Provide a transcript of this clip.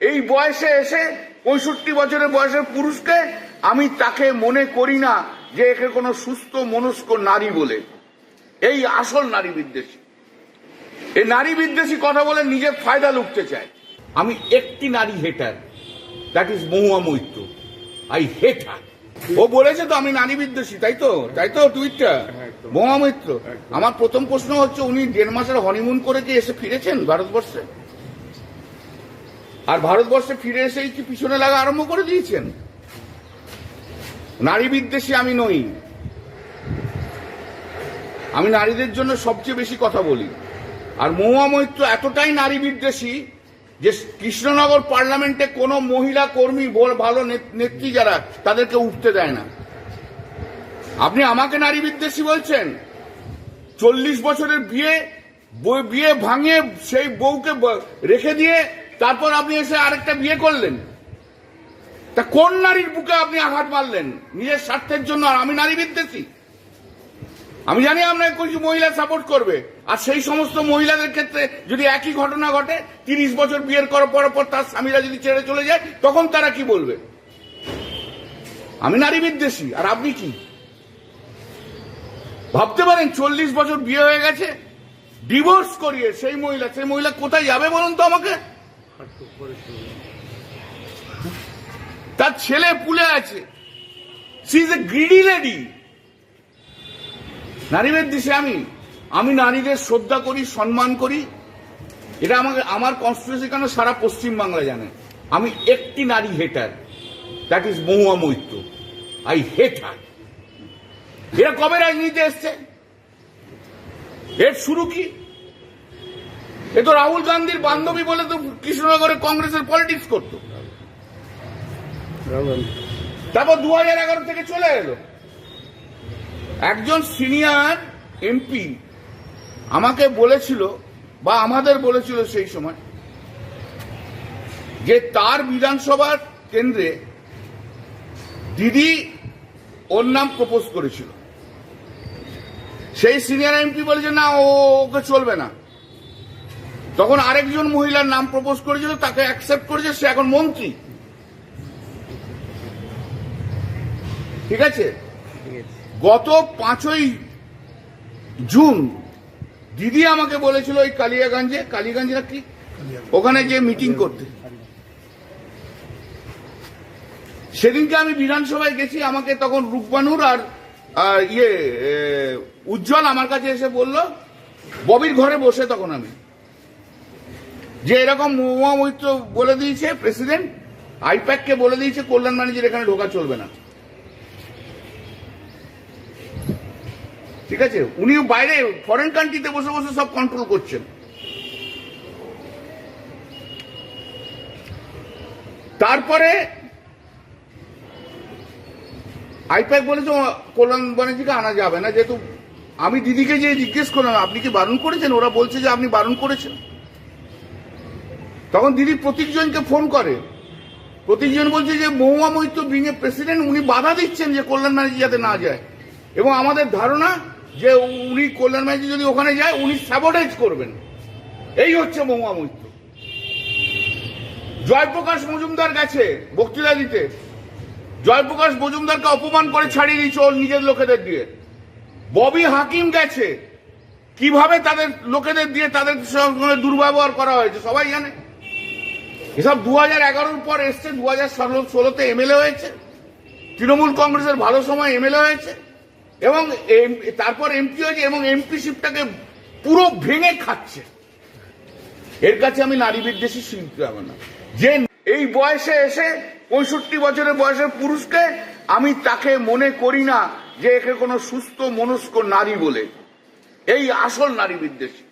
এই বয়সে এসে পঁয়ষট্টি বছরের বয়সের পুরুষকে আমি তাকে মনে করি না যে একে কোনো সুস্থ মনস্ক নারী বলে। এই আসল নারী বিদ্বেষী। এই নারী বিদ্বেষী কথা বলে নিজের ফায়দা লুকতে চায়। আমি একটি নারী hater that is Mahua Moitra. I hate her ও বলেছে তো আমি নারী বিদ্বেষী তাই তো? তাই তো টুইটটা? মহুয়া মৈত্র। আমার প্রথম প্রশ্ন হচ্ছে উনি দেড় মাসের হনিমুন করে কি এসে ফিরেছেন ভারতবর্ষে? আর ভারতবর্ষে ফিরে এসেই কি পিছনে লাগা আরম্ভ করে দিয়েছেন? নারী বিদ্বেষী আমি নই। আমি নারীদের জন্য সবচেয়ে বেশি কথা বলি। আর মহুয়া মৈত্র এতটাই নারী বিদ্বেষী যে কৃষ্ণনগর পার্লামেন্টে কোনো মহিলা কর্মী ভালো নেত্রী যারা, তাদেরকে উঠতে দেয় না। আপনি আমাকে নারী বিদ্বেষী বলছেন? চল্লিশ বছরের বিয়ে বিয়ে ভাঙিয়ে সেই বউকে রেখে দিয়ে তারপর আপনি এসে আরেকটা বিয়ে করলেন। তা কোন নারীর বুকে আপনি আঘাত মারলেন? নিজের স্বার্থের জন্য, আর আমি নারী বিদ্বেষী। আমি জানি আপনাকে কিছু মহিলা সাপোর্ট করবে, আর সেই সমস্ত মহিলাদের ক্ষেত্রে যদি একই ঘটনা ঘটে, তিরিশ বছর বিয়ের করার পর পর তার স্বামীরা যদি ছেড়ে চলে যায়, তখন তারা কি বলবে? আমি নারী বিদ্বেষী, আর আপনি কি? ভাবতে পারেন চল্লিশ বছর বিয়ে হয়ে গেছে ডিভোর্স করিয়ে সেই মহিলা সেই মহিলা কোথায় যাবে বলুন তো আমাকে? তার ছেলে পুলে আছে। She is a greedy lady নারীদের দিশে আমি আমি নারীদের শ্রদ্ধা করি, সম্মান করি। এটা আমাকে, আমার কনস্টিটিউশন কেন সারা পশ্চিম বাংলা জানে? আমি একটি নারী hater that is Mahua Moitra. I hate her এরা কবে রাজনীতিতে এসছে? এর শুরু কি? এ তো রাহুল গান্ধীর বান্ধবী বলে তো কৃষ্ণনগরে কংগ্রেসের পলিটিক্স করতো। তারপর দু হাজার এগারো থেকে চলে এলো। একজন সিনিয়র এমপি আমাকে বলেছিল বা আমাদের বলেছিল সেই সময় যে তার বিধানসভার কেন্দ্রে দিদি ওর নাম প্রপোজ করেছিল। সেই সিনিয়র এমপি বলেছে না ও ওকে চলবে না। তখন আরেকজন মহিলার নাম প্রপোজ করেছিল তাকে অ্যাকসেপ্ট করেছে সে এখন মন্ত্রী। ঠিক আছে? গত পাঁচই জুন দিদি আমাকে বলেছিল ওই কালিয়াগঞ্জে কালীগঞ্জ না কি? ওখানে যে মিটিং করতে। সেদিনকে আমি বিধানসভায় গেছি আমাকে তখন রূপবানুর আর ইয়ে উজ্জ্বল আমার কাছে এসে বলল ববির ঘরে বসে তখন আমি। যে এরকম মহুয়া মৈত্র বলে দিয়েছে প্রেসিডেন্ট, আইপ্যাককে বলে দিয়েছে কল্যাণ ম্যানেজার এখানে ঢোকা চলবে না। ঠিক আছে? উনিও বাইরে ফরেন কান্ট্রিতে বসে বসে সব কন্ট্রোল করছেন। তারপরে আইপ্যাক বলেছে কল্যাণ ব্যানার্জিকে আনা যাবে না, যেহেতু আমি দিদিকে যে জিজ্ঞেস করলাম, আপনি কি বারণ করেছেন? ওরা বলছে যে আপনি বারণ করেছেন। তখন দিদি প্রতীকজনকে ফোন করে। প্রতীকজন বলছে যে, মহুয়া মৈত্র বিং প্রেসিডেন্ট, উনি বাধা দিচ্ছেন যে কল্যাণ ব্যানার্জি যাতে না যায়। এবং আমাদের ধারণা যে উনি কল্যাণ ব্যানার্জি যদি ওখানে যায়, উনি স্যাবোটেজ করবেন। এই হচ্ছে মহুয়া মৈত্র। জয়প্রকাশ মজুমদার গেছে বক্তৃতা দিতে। জয়প্রকাশ মজুমদারকে অপমান করে ছাড়িয়ে দিয়েছে ওর নিজের লোকেদের দিয়ে। ববি হাকিম গেছে। কীভাবে তাদের লোকেদের দিয়ে তাদের দুর্ব্যবহার করা হয়েছে, সবাই জানে। এসব দু হাজার এগারোর পর এসছে দু হাজার ষোলো ষোলোতে এমএলএ হয়েছে। তৃণমূল কংগ্রেসের ভালো সময় এমএলএ হয়েছে। এবং তারপর এমপি হয়েছে এবং এমপি এমপিশিপটাকে পুরো ভেঙে খাচ্ছে। এর কাছে আমি নারী বিদ্বেষী শিল্পী হবে না। যে এই বয়সে এসে পঁয়ষট্টি বছরের বয়সের পুরুষকে আমি তাকে মনে করি না যে একে কোনো সুস্থ, মনস্ক নারী বলে। এই আসল নারী বিদ্বেষী।